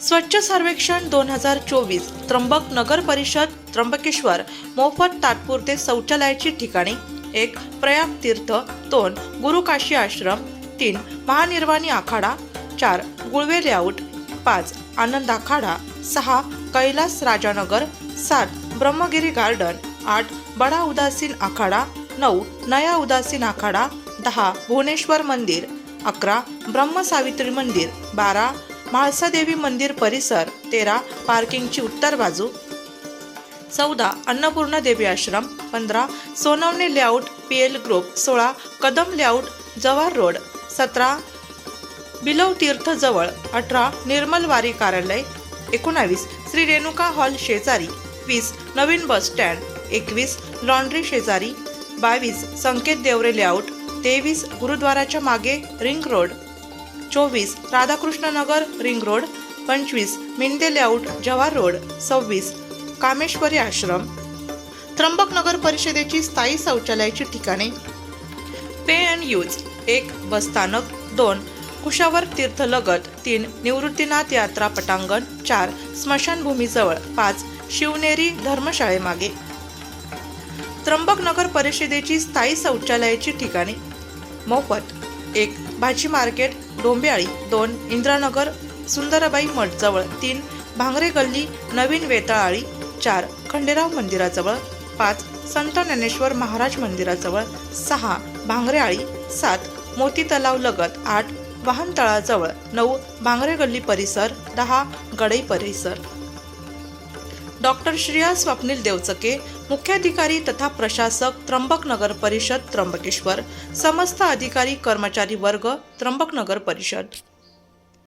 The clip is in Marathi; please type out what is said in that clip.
स्वच्छ सर्वेक्षण दोन हजार चोवीस त्र्यंबक नगर परिषद त्र्यंबकेश्वर मोफत तात्पुरते शौचालयाची ठिकाणी एक प्रयाग तीर्थ दोन गुरुकाशी आश्रम तीन महानिर्वाणी आखाडा चार गुळवे लेआउट पाच आनंद आखाडा सहा कैलास राजानगर सात ब्रह्मगिरी गार्डन आठ बडा उदासीन आखाडा नऊ नया उदासीन आखाडा दहा भुवनेश्वर मंदिर अकरा ब्रह्मसावित्री मंदिर बारा म्हाळसादेवी मंदिर परिसर तेरा पार्किंगची उत्तर बाजू. चौदा अन्नपूर्णा देवी आश्रम. पंधरा Sonawane layout P L group. सोळा कदम लेआउट जवार रोड. सतरा बिलव तीर्थजवळ अठरा निर्मल वारी कार्यालय. एकोणावीस श्री रेणुका हॉल शेजारी. वीस नवीन बस स्टँड. एकवीस लॉन्ड्री शेजारी. बावीस संकेत देवरे लेआउट. तेवीस गुरुद्वाराच्या मागे रिंग रोड. चोवीस राधाकृष्ण नगर रिंग रोड पंचवीस मिंदे लेआउट जवाहर रोड सव्वीस कामेश्वरी आश्रम. त्र्यंबक नगर परिषदेची स्थायी शौचालयाची ठिकाणे. पे अँड यूज एक बसस्थानक दोन कुशावर तीर्थलगत तीन निवृत्तीनाथ यात्रा पटांगण चार स्मशानभूमीजवळ पाच शिवनेरी धर्मशाळेमागे त्र्यंबक नगर परिषदेची स्थायी शौचालयाची ठिकाणे. मोफत एक भाजी मार्केट डोंबियाळी दोन इंद्रानगर सुंदरबाई मठजवळ तीन भांगरे गल्ली नवीन वेताळाळी चार खंडेराव मंदिराजवळ पाच संत ज्ञानेश्वर महाराज मंदिराजवळ सहा भांगरेआळी सात मोती तलाव लगत आठ वाहनतळाजवळ नऊ भांगरे गल्ली परिसर दहा गडई परिसर. डॉक्टर श्रेया स्वप्नील देवचके मुख्याधिकारी तथा प्रशासक त्र्यंबक नगर परिषद त्र्यंबकेश्वर समस्त अधिकारी कर्मचारी वर्ग त्र्यंबक नगर परिषद.